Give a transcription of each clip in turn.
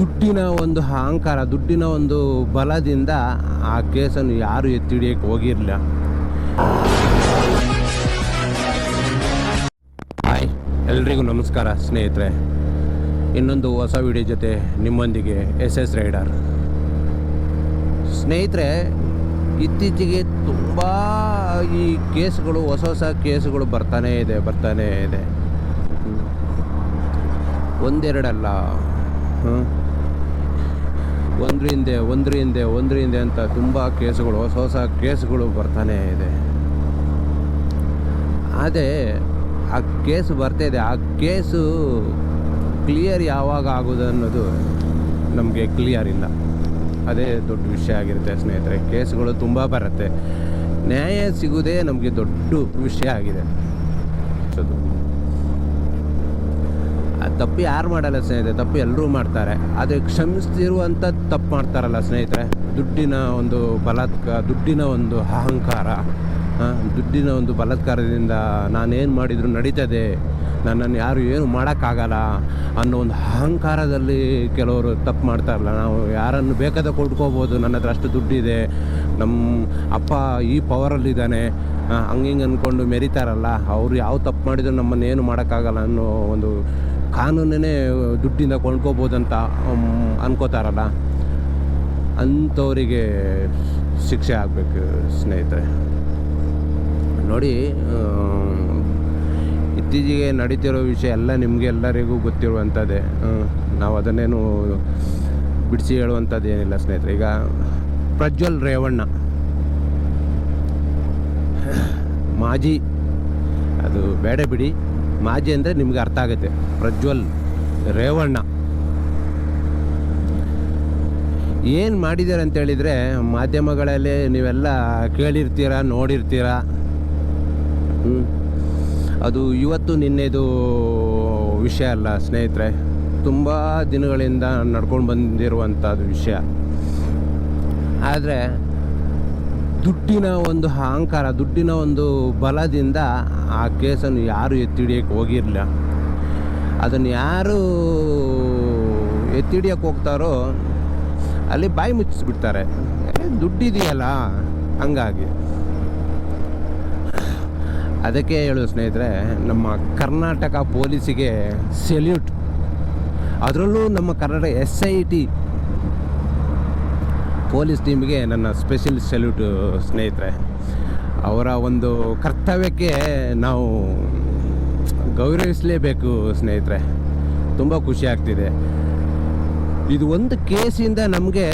ದುಡ್ಡಿನ ಒಂದು ಅಹಂಕಾರ, ದುಡ್ಡಿನ ಒಂದು ಬಲದಿಂದ ಆ ಕೇಸನ್ನು ಯಾರು ಎತ್ತಿ ಹಿಡಿಯಕ್ಕೆ ಹೋಗಿರಲಿಲ್ಲ. ಹಾಯ್, ಎಲ್ರಿಗೂ ನಮಸ್ಕಾರ ಸ್ನೇಹಿತರೆ. ಇನ್ನೊಂದು ಹೊಸ ವಿಡಿಯೋ ಜೊತೆ ನಿಮ್ಮೊಂದಿಗೆ ಎಸ್ ಎಸ್ ರೈಡರ್. ಸ್ನೇಹಿತರೆ, ಇತ್ತೀಚೆಗೆ ತುಂಬ ಈ ಕೇಸ್ಗಳು, ಹೊಸ ಹೊಸ ಕೇಸ್ಗಳು ಬರ್ತಾನೇ ಇದೆ ಬರ್ತಾನೇ ಇದೆ. ಒಂದೆರಡಲ್ಲ. ಹ್ಮ್. ಒಂದ್ರ ಹಿಂದೆ ಒಂದ್ರ ಹಿಂದೆ ಒಂದ್ರ ಹಿಂದೆ ಅಂತ ತುಂಬ ಕೇಸುಗಳು, ಹೊಸ ಹೊಸ ಕೇಸುಗಳು ಬರ್ತಾನೆ ಇದೆ. ಅದೇ ಆ ಕೇಸು ಬರ್ತಾ ಇದೆ. ಆ ಕೇಸು ಕ್ಲಿಯರ್ ಯಾವಾಗ ಆಗೋದು ಅನ್ನೋದು ನಮಗೆ ಕ್ಲಿಯರ್ ಇಲ್ಲ. ಅದೇ ದೊಡ್ಡ ವಿಷಯ ಆಗಿರುತ್ತೆ ಸ್ನೇಹಿತರೆ. ಕೇಸುಗಳು ತುಂಬ ಬರುತ್ತೆ. ನ್ಯಾಯ ಸಿಗೋದೇ ನಮಗೆ ದೊಡ್ಡ ವಿಷಯ ಆಗಿದೆ. ತಪ್ಪು ಯಾರು ಮಾಡಲ್ಲ ಸ್ನೇಹಿತರೆ, ತಪ್ಪು ಎಲ್ಲರೂ ಮಾಡ್ತಾರೆ. ಆದರೆ ಕ್ಷಮಿಸ್ತಿರುವಂಥ ತಪ್ಪು ಮಾಡ್ತಾರಲ್ಲ ಸ್ನೇಹಿತರೆ. ದುಡ್ಡಿನ ಒಂದು ಬಲಾತ್ಕ, ದುಡ್ಡಿನ ಒಂದು ಅಹಂಕಾರ ದುಡ್ಡಿನ ಒಂದು ಬಲಾತ್ಕಾರದಿಂದ ನಾನೇನು ಮಾಡಿದ್ರು ನಡೀತದೆ. ನನ್ನನ್ನು ಯಾರು ಏನು ಮಾಡೋಕ್ಕಾಗಲ್ಲ ಅನ್ನೋ ಒಂದು ಅಹಂಕಾರದಲ್ಲಿ ಕೆಲವರು ತಪ್ಪು ಮಾಡ್ತಾರಲ್ಲ. ನಾವು ಯಾರನ್ನು ಬೇಕಾದ ಕೊಡ್ಕೋಬೋದು. ನನ್ನ ಹತ್ರ ಅಷ್ಟು ದುಡ್ಡಿದೆ. ನಮ್ಮ ಅಪ್ಪ ಈ ಪವರಲ್ಲಿದ್ದಾನೆ. ಹಂಗೆ ಹಿಂಗೆ ಅಂದ್ಕೊಂಡು ಮೆರಿತಾರಲ್ಲ. ಅವರು ಯಾವ ತಪ್ಪು ಮಾಡಿದ್ರು ನಮ್ಮನ್ನು ಏನು ಮಾಡೋಕ್ಕಾಗಲ್ಲ ಅನ್ನೋ ಒಂದು ಕಾನೂನೇ ದುಡ್ಡಿಂದ ಕೊಂಡ್ಕೋಬೋದಂತ ಅನ್ಕೋತಾರಲ್ಲ, ಅಂಥವರಿಗೆ ಶಿಕ್ಷೆ ಆಗಬೇಕು ಸ್ನೇಹಿತರೆ. ನೋಡಿ ಇತ್ತೀಚೆಗೆ ನಡೀತಿರೋ ವಿಷಯ ಎಲ್ಲ ನಿಮಗೆ ಎಲ್ಲರಿಗೂ ಗೊತ್ತಿರುವಂಥದ್ದೇ. ನಾವು ಅದನ್ನೇನು ಬಿಡಿಸಿ ಹೇಳುವಂಥದ್ದು ಏನಿಲ್ಲ ಸ್ನೇಹಿತರೆ. ಈಗ ಪ್ರಜ್ವಲ್ ರೇವಣ್ಣ. ಮಾಜಿ, ಅದು ಬೇಡ ಬಿಡಿ. ಮಾಜಿ ಅಂದರೆ ನಿಮಗೆ ಅರ್ಥ ಆಗುತ್ತೆ. ಪ್ರಜ್ವಲ್ ರೇವಣ್ಣ. ಏನು ಮಾಡಿದ್ದಾರೆ ಅಂತೇಳಿದರೆ ಮಾಧ್ಯಮಗಳಲ್ಲಿ ನೀವೆಲ್ಲ ಕೇಳಿರ್ತೀರ, ನೋಡಿರ್ತೀರ. ಅದು ಇವತ್ತು ನಿನ್ನೆದು ವಿಷಯ ಅಲ್ಲ ಸ್ನೇಹಿತರೆ. ತುಂಬ ದಿನಗಳಿಂದ ನಡ್ಕೊಂಡು ಬಂದಿರುವಂಥದ್ದು ವಿಷಯ. ಆದರೆ ದುಡ್ಡಿನ ಒಂದು ಅಹಂಕಾರ, ದುಡ್ಡಿನ ಒಂದು ಬಲದಿಂದ ಆ ಕೇಸನ್ನು ಯಾರು ಎತ್ತಿ ಹಿಡಿಯಕ್ಕೆ ಹೋಗಿರಲಿಲ್ಲ. ಅದನ್ನು ಯಾರು ಎತ್ತಿ ಹಿಡಿಯಕ್ಕೆ ಹೋಗ್ತಾರೋ ಅಲ್ಲಿ ಬಾಯಿ ಮುಚ್ಚಿಸ್ಬಿಡ್ತಾರೆ ದುಡ್ಡಿದೆಯಲ್ಲ ಹಂಗಾಗಿ. ಅದಕ್ಕೆ ಹೇಳು ಸ್ನೇಹಿತರೆ, ನಮ್ಮ ಕರ್ನಾಟಕ ಪೊಲೀಸಿಗೆ ಸೆಲ್ಯೂಟ್. ಅದರಲ್ಲೂ ನಮ್ಮ Karnataka S I T police ಟೀಮ್ಗೆ ನನ್ನ ಸ್ಪೆಷಲ್ ಸೆಲ್ಯೂಟ್ ಸ್ನೇಹಿತರೆ, ಅವರ ಒಂದು ಕರ್ತವ್ಯಕ್ಕೆ ನಾವು ಗೌರವಿಸಲೇಬೇಕು ಸ್ನೇಹಿತರೆ. ತುಂಬ ಖುಷಿ ಆಗ್ತಿದೆ. ಇದು ಒಂದು ಕೇಸಿಂದ ನಮಗೆ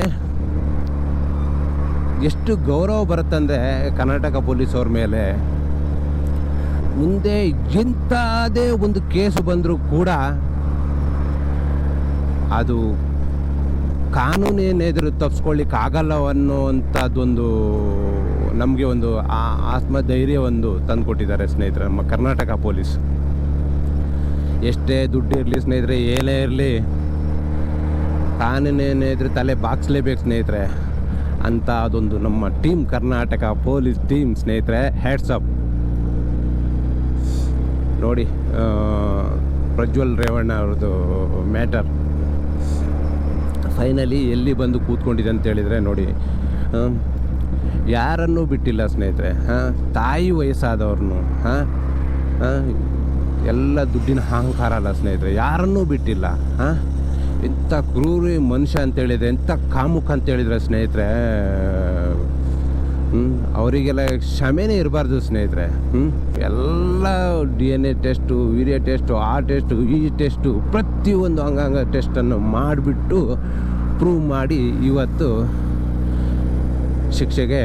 ಎಷ್ಟು ಗೌರವ ಬರುತ್ತಂದರೆ ಕರ್ನಾಟಕ ಪೊಲೀಸವ್ರ ಮೇಲೆ. ಮುಂದೆ ಎಂಥದೇ ಒಂದು ಕೇಸು ಬಂದರೂ ಕೂಡ ಅದು ಕಾನೂನೇನೆದುರು ತಪ್ಪಿಸ್ಕೊಳ್ಳಿಕ್ಕೆ ಆಗಲ್ಲ ಅನ್ನೋವಂಥದ್ದೊಂದು ನಮಗೆ ಒಂದು ಆ ಆತ್ಮಧೈರ್ಯ ಒಂದು ತಂದುಕೊಟ್ಟಿದ್ದಾರೆ ಸ್ನೇಹಿತರೆ, ನಮ್ಮ ಕರ್ನಾಟಕ ಪೊಲೀಸ್. ಎಷ್ಟೇ ದುಡ್ಡು ಇರಲಿ ಸ್ನೇಹಿತರೆ ಏನೇ ಇರಲಿ ಕಾನೂನೇನೆದುರು ತಲೆ ಬಾಗಿಸ್ಲೇಬೇಕು ಸ್ನೇಹಿತರೆ. ಅಂತ ಅದೊಂದು ನಮ್ಮ ಟೀಮ್ ಕರ್ನಾಟಕ ಪೊಲೀಸ್ ಟೀಮ್ ಸ್ನೇಹಿತರೆ ಹ್ಯಾಟ್ಸಪ್ ನೋಡಿ ಪ್ರಜ್ವಲ್ ರೇವಣ್ಣ ಅವ್ರದ್ದು ಮ್ಯಾಟರ್. ಫೈನಲಿ ಎಲ್ಲಿ ಬಂದು ಕೂತ್ಕೊಂಡಿದೆ ಅಂತ ಹೇಳಿದರೆ ನೋಡಿ ಯಾರನ್ನೂ ಬಿಟ್ಟಿಲ್ಲ ಸ್ನೇಹಿತರೆ, ಹಾಂ, ತಾಯಿ ವಯಸ್ಸಾದವ್ರನ್ನು, ಹಾಂ ಎಲ್ಲ ದುಡ್ಡಿನ ಅಹಂಕಾರ ಅಲ್ಲ ಸ್ನೇಹಿತರೆ, ಯಾರನ್ನೂ ಬಿಟ್ಟಿಲ್ಲ, ಹಾಂ, ಎಂಥ ಕ್ರೂರಿ ಮನುಷ್ಯ ಅಂತೇಳಿದರೆ ಎಂಥ ಕಾಮುಕ ಅಂತೇಳಿದರೆ ಸ್ನೇಹಿತರೆ ಹ್ಞೂ ಅವರಿಗೆಲ್ಲ ಕ್ಷಮೆನೇ ಇರಬಾರ್ದು ಸ್ನೇಹಿತರೆ. ಹ್ಞೂ ಎಲ್ಲ ಡಿ ಎನ್ ಎ ಟೆಸ್ಟು, ವೀರ್ಯ ಟೆಸ್ಟು, ಆ ಟೆಸ್ಟು, ಈ ಟೆಸ್ಟು, ಪ್ರತಿಯೊಂದು ಅಂಗಾಂಗ ಟೆಸ್ಟನ್ನು ಮಾಡಿಬಿಟ್ಟು ಪ್ರೂವ್ ಮಾಡಿ ಇವತ್ತು ಶಿಕ್ಷೆಗೆ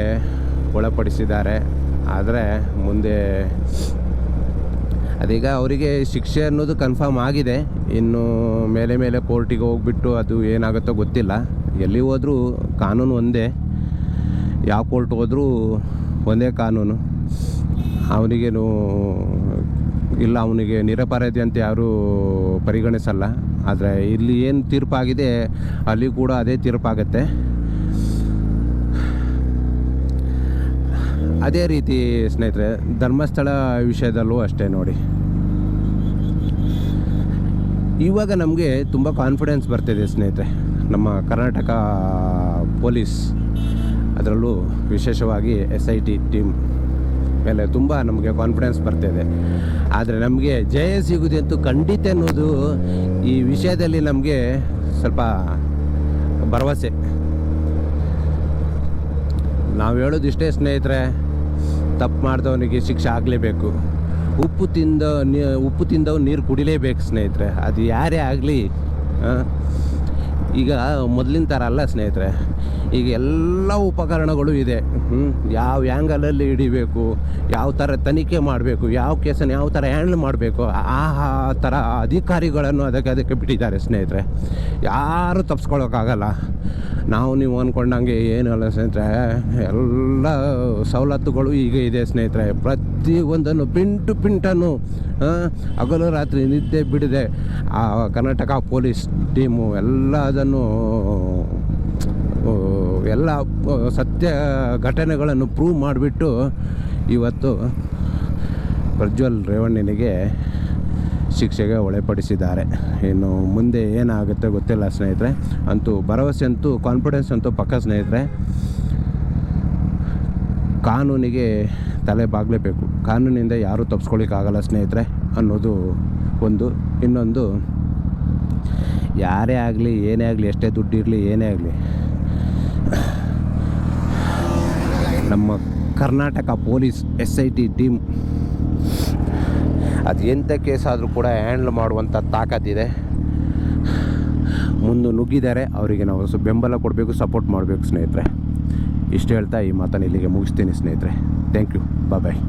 ಒಳಪಡಿಸಿದ್ದಾರೆ. ಆದರೆ ಮುಂದೆ ಅದೀಗ ಅವರಿಗೆ ಶಿಕ್ಷೆ ಅನ್ನೋದು ಕನ್ಫರ್ಮ್ ಆಗಿದೆ. ಇನ್ನು ಮೇಲೆ ಮೇಲೆ ಕೋರ್ಟಿಗೆ ಹೋಗ್ಬಿಟ್ಟು ಅದು ಏನಾಗುತ್ತೋ ಗೊತ್ತಿಲ್ಲ. ಎಲ್ಲಿ ಹೋದರೂ ಕಾನೂನು ಒಂದೇ. ಯಾವ ಕೋರ್ಟ್ ಹೋದರೂ ಒಂದೇ ಕಾನೂನು. ಅವನಿಗೇನು ಇಲ್ಲ, ಅವನಿಗೆ ನಿರಪರಾಧಿ ಅಂತ ಯಾರೂ ಪರಿಗಣಿಸಲ್ಲ. ಆದರೆ ಇಲ್ಲಿ ಏನು ತೀರ್ಪಾಗಿದೆ, ಅಲ್ಲಿ ಕೂಡ ಅದೇ ತೀರ್ಪಾಗತ್ತೆ. ಅದೇ ರೀತಿ ಸ್ನೇಹಿತರೆ, ಧರ್ಮಸ್ಥಳ ವಿಷಯದಲ್ಲೂ ಅಷ್ಟೇ ನೋಡಿ. ಇವಾಗ ನಮಗೆ ತುಂಬ ಕಾನ್ಫಿಡೆನ್ಸ್ ಬರ್ತಿದೆ ಸ್ನೇಹಿತರೆ, ನಮ್ಮ ಕರ್ನಾಟಕ ಪೊಲೀಸ್. ಅದರಲ್ಲೂ ವಿಶೇಷವಾಗಿ ಎಸ್ ಐ ಟಿ ಟೀಮ್ ಮೇಲೆ ತುಂಬ ನಮಗೆ ಕಾನ್ಫಿಡೆನ್ಸ್ ಬರ್ತಿದೆ ಆದರೆ ನಮಗೆ ಜಯ ಸಿಗುದೆ ಅಂತೂ ಖಂಡಿತ ಅನ್ನೋದು ಈ ವಿಷಯದಲ್ಲಿ ನಮಗೆ ಸ್ವಲ್ಪ ಭರವಸೆ. ನಾವು ಹೇಳೋದು ಇಷ್ಟೇ ಸ್ನೇಹಿತರೆ, ತಪ್ಪು ಮಾಡಿದವನಿಗೆ ಶಿಕ್ಷೆ ಆಗಲೇಬೇಕು. ಉಪ್ಪು ತಿಂದ ಉಪ್ಪು ತಿಂದವ್ ನೀರು ಕುಡಿಲೇಬೇಕು ಸ್ನೇಹಿತರೆ. ಅದು ಯಾರೇ ಆಗಲಿ ಈಗ ಮೊದಲಿನ ಥರ ಅಲ್ಲ ಸ್ನೇಹಿತರೆ, ಈಗ ಎಲ್ಲ ಉಪಕರಣಗಳು ಇದೆ? ಯಾವ ಆ್ಯಂಗಲಲ್ಲಿ ಹಿಡಿಬೇಕು, ಯಾವ ಥರ ತನಿಖೆ ಮಾಡಬೇಕು, ಯಾವ ಕೇಸನ್ನು ಯಾವ ಥರ ಹ್ಯಾಂಡಲ್ ಮಾಡಬೇಕು, ಆ ಥರ ಅಧಿಕಾರಿಗಳನ್ನು ಅದಕ್ಕೆ ಅದಕ್ಕೆ ಬಿಟ್ಟಿದ್ದಾರೆ ಸ್ನೇಹಿತರೆ. ಯಾರು ತಪ್ಸ್ಕೊಳ್ಳೋಕ್ಕಾಗಲ್ಲ ನಾವು ನೀವು ಅಂದ್ಕೊಂಡಂಗೆ ಏನಲ್ಲ ಸ್ನೇಹಿತರೆ, ಎಲ್ಲ ಸವಲತ್ತುಗಳು ಈಗ ಇದೆ ಸ್ನೇಹಿತರೆ. ಪ್ರತಿ ಒಂದನ್ನು ಪಿಂಟು ಪಿಂಟನ್ನು ಹಗಲು ರಾತ್ರಿ ನಿದ್ದೆ ಬಿಡದೆ, ಆ ಕರ್ನಾಟಕ ಪೊಲೀಸ್ ಟೀಮು ಎಲ್ಲ ಅದನ್ನು ಎಲ್ಲ ಸತ್ಯ ಘಟನೆಗಳನ್ನು ಪ್ರೂವ್ ಮಾಡಿಬಿಟ್ಟು ಇವತ್ತು ಪ್ರಜ್ವಲ್ ರೇವಣ್ಣನಿಗೆ ಶಿಕ್ಷೆಗೆ ಒಳಪಡಿಸಿದ್ದಾರೆ. ಇನ್ನು ಮುಂದೆ ಏನಾಗುತ್ತೆ ಗೊತ್ತಿಲ್ಲ ಸ್ನೇಹಿತರೆ. ಅಂತೂ ಭರವಸೆ ಅಂತೂ ಕಾನ್ಫಿಡೆನ್ಸ್ ಅಂತೂ ಪಕ್ಕ ಸ್ನೇಹಿತರೆ. ಕಾನೂನಿಗೆ ತಲೆ ಬಾಗಲೇಬೇಕು. ಕಾನೂನಿಂದ ಯಾರೂ ತಪ್ಪಿಸ್ಕೊಳ್ಳಿಕ್ಕಾಗಲ್ಲ ಸ್ನೇಹಿತರೆ ಅನ್ನೋದು ಒಂದು. ಇನ್ನೊಂದು ಯಾರೇ ಆಗಲಿ, ಏನೇ ಆಗಲಿ, ಎಷ್ಟೇ ದುಡ್ಡು ಇರಲಿ, ಏನೇ ಆಗಲಿ. ನಮ್ಮ Karnataka police S I T team ಅದು ಎಂಥ ಕೇಸ್ ಆದರೂ ಕೂಡ ಹ್ಯಾಂಡ್ಲ್ ಮಾಡುವಂಥ ತಾಕತ್ತಿದೆ ಮುಂದೆ ನುಗ್ಗಿದ್ದಾರೆ ಅವರಿಗೆ ನಾವು ಸ್ವಲ್ಪ ಬೆಂಬಲ ಕೊಡಬೇಕು, ಸಪೋರ್ಟ್ ಮಾಡಬೇಕು ಸ್ನೇಹಿತರೆ. ಇಷ್ಟು ಹೇಳ್ತಾ ಈ ಮಾತನ್ನು ಇಲ್ಲಿಗೆ ಮುಗಿಸ್ತೀನಿ ಸ್ನೇಹಿತರೆ. Thank you. ಬಾಯ್